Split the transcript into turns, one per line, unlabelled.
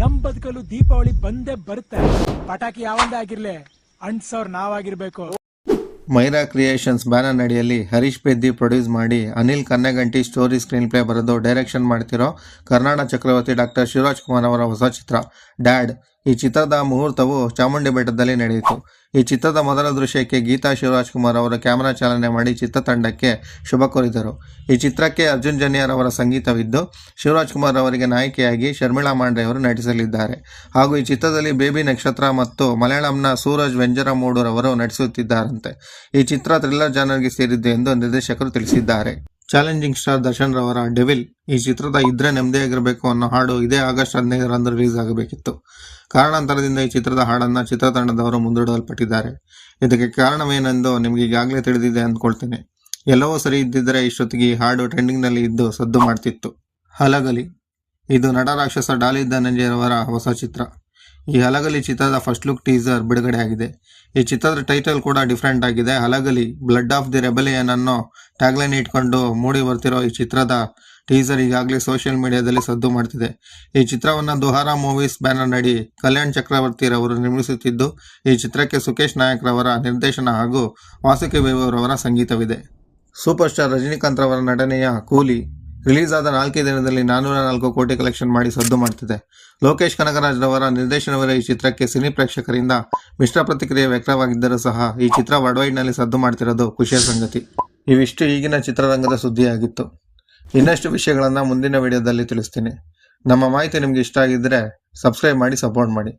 ನಮ್ ಬದುಕಲು ದೀಪಾವಳಿ ಬಂದೇ ಬರುತ್ತೆ. ಪಟಾಕಿ ಯಾವಂದೇ ಆಗಿರ್ಲಿ ಅಂಟ್ಸವ್ರ ನಾವಾಗಿರ್ಬೇಕು.
ಮೈರಾ ಕ್ರಿಯೇಷನ್ಸ್ ಬ್ಯಾನರ್ ಅಡಿಯಲ್ಲಿ ಹರೀಶ್ ಪೆದ್ದಿ ಪ್ರೊಡ್ಯೂಸ್ ಮಾಡಿ, Anil Kanneganti story screen play ಬರೆದು ಡೈರೆಕ್ಷನ್ ಮಾಡ್ತಿರೋ ಕರ್ನಾಟಕ ಚಕ್ರವರ್ತಿ ಡಾಕ್ಟರ್ ಶಿವರಾಜ್ ಕುಮಾರ್ ಅವರ ಹೊಸ ಚಿತ್ರ, ಡ್ಯಾಡ್. ಈ ಚಿತ್ರದ ಮುಹೂರ್ತವು ಚಾಮುಂಡಿ ಬೆಟ್ಟದಲ್ಲಿ ನಡೆಯಿತು. ಈ ಚಿತ್ರದ ಮೊದಲ ದೃಶ್ಯಕ್ಕೆ ಗೀತಾ ಶಿವರಾಜ್ ಕುಮಾರ್ ಅವರು ಕ್ಯಾಮೆರಾ ಚಾಲನೆ ಮಾಡಿ ಚಿತ್ರತಂಡಕ್ಕೆ ಶುಭ ಕೋರಿದರು. ಈ ಚಿತ್ರಕ್ಕೆ ಅರ್ಜುನ್ ಜನಿಯರ್ ಅವರ ಸಂಗೀತವಿದ್ದು ಶಿವರಾಜ್ ಕುಮಾರ್ ಅವರಿಗೆ ನಾಯಕಿಯಾಗಿ ಶರ್ಮಿಳಾ ಮಾಂಡ್ರೆ ಅವರು ನಟಿಸಲಿದ್ದಾರೆ. ಹಾಗೂ ಈ ಚಿತ್ರದಲ್ಲಿ ಬೇಬಿ ನಕ್ಷತ್ರ ಮತ್ತು ಮಲಯಾಳಂನ ಸೂರಜ್ ವೆಂಜರಮೂಡುರವರು ನಟಿಸುತ್ತಿದ್ದಾರಂತೆ. ಈ ಚಿತ್ರ ಥ್ರಿಲ್ಲರ್ ಜಾನರ್ಗೆ ಸೇರಿದ್ದು ಎಂದು ನಿರ್ದೇಶಕರು ತಿಳಿಸಿದ್ದಾರೆ. ಚಾಲೆಂಜಿಂಗ್ ಸ್ಟಾರ್ ದರ್ಶನ್ ರವರ ಡೆವಿಲ್ ಈ ಚಿತ್ರದ ಇದ್ರೆ ನೆಮ್ಮದಿಯಾಗಿರಬೇಕು ಅನ್ನೋ ಹಾಡು ಇದೇ ಆಗಸ್ಟ್ ಹದಿನೈದರಂದು ರಿಲೀಸ್ ಆಗಬೇಕಿತ್ತು. ಕಾರಣಾಂತರದಿಂದ ಈ ಚಿತ್ರದ ಹಾಡನ್ನು ಚಿತ್ರತಂಡದವರು ಮುಂದೂಡಲ್ಪಟ್ಟಿದ್ದಾರೆ. ಇದಕ್ಕೆ ಕಾರಣವೇನೆಂದು ನಿಮಗೆ ಈಗಾಗಲೇ ತಿಳಿದಿದೆ ಅಂದ್ಕೊಳ್ತೇನೆ. ಎಲ್ಲವೂ ಸರಿ ಇದ್ದಿದ್ದರೆ ಇಷ್ಟೊತ್ತಿಗೆ ಈ ಹಾಡು ಟ್ರೆಂಡಿಂಗ್ನಲ್ಲಿ ಇದ್ದು ಸದ್ದು ಮಾಡ್ತಿತ್ತು. ಹಲಗಲಿ. ಇದು ನಟ ರಾಕ್ಷಸ ಡಾಲಿ ಧನಂಜಯರವರ ಹೊಸ ಚಿತ್ರ. ಈ ಹಲಗಲಿ ಚಿತ್ರದ ಫಸ್ಟ್ ಲುಕ್ ಟೀಸರ್ ಬಿಡುಗಡೆ ಆಗಿದೆ. ಈ ಚಿತ್ರದ ಟೈಟಲ್ ಕೂಡ ಡಿಫ್ರೆಂಟ್ ಆಗಿದೆ. Halagali blood of the rebellion ಅನ್ನೋ ಟ್ಯಾಗ್ಲೈನ್ ಇಟ್ಕೊಂಡು ಮೂಡಿ ಬರ್ತಿರೋ ಈ ಚಿತ್ರದ ಟೀಸರ್ ಈಗಾಗಲೇ ಸೋಷಿಯಲ್ ಮೀಡಿಯಾದಲ್ಲಿ ಸದ್ದು ಮಾಡ್ತಿದೆ. ಈ ಚಿತ್ರವನ್ನು ದುಹಾರ ಮೂವೀಸ್ ಬ್ಯಾನರ್ ನಡಿ ಕಲ್ಯಾಣ್ ಚಕ್ರವರ್ತಿರವರು ನಿರ್ಮಿಸುತ್ತಿದ್ದು, ಈ ಚಿತ್ರಕ್ಕೆ ಸುಕೇಶ್ ನಾಯಕ್ ರವರ ನಿರ್ದೇಶನ ಹಾಗೂ ವಾಸುಕಿ ಬೇಬರವರ ಸಂಗೀತವಿದೆ. ಸೂಪರ್ ಸ್ಟಾರ್ ರಜನಿಕಾಂತ್ ರವರ ನಟನೆಯ ಕೂಲಿ ರಿಲೀಸ್ ಆದ ನಾಲ್ಕೇ ದಿನದಲ್ಲಿ ನಾನ್ನೂರ ನಾಲ್ಕು ಕೋಟಿ ಕಲೆಕ್ಷನ್ ಮಾಡಿ ಸದ್ದು ಮಾಡ್ತಿದೆ. ಲೋಕೇಶ್ ಕನಕರಾಜ್ರವರ ನಿರ್ದೇಶನವರ ಈ ಚಿತ್ರಕ್ಕೆ ಸಿನಿ ಪ್ರೇಕ್ಷಕರಿಂದ ಮಿಶ್ರ ಪ್ರತಿಕ್ರಿಯೆ ವ್ಯಕ್ತವಾಗಿದ್ದರೂ ಸಹ ಈ ಚಿತ್ರ ವರ್ಲ್ಡ್ವೈಡ್ನಲ್ಲಿ ಸದ್ದು ಮಾಡ್ತಿರೋದು ಖುಷಿಯ ಸಂಗತಿ. ಇವಿಷ್ಟು ಈಗಿನ ಚಿತ್ರರಂಗದ ಸುದ್ದಿಯಾಗಿತ್ತು. ಇನ್ನಷ್ಟು ವಿಷಯಗಳನ್ನು ಮುಂದಿನ ವಿಡಿಯೋದಲ್ಲಿ ತಿಳಿಸ್ತೀನಿ. ನಮ್ಮ ಮಾಹಿತಿ ನಿಮಗೆ ಇಷ್ಟ ಆಗಿದ್ದರೆ ಸಬ್ಸ್ಕ್ರೈಬ್ ಮಾಡಿ, ಸಪೋರ್ಟ್ ಮಾಡಿ.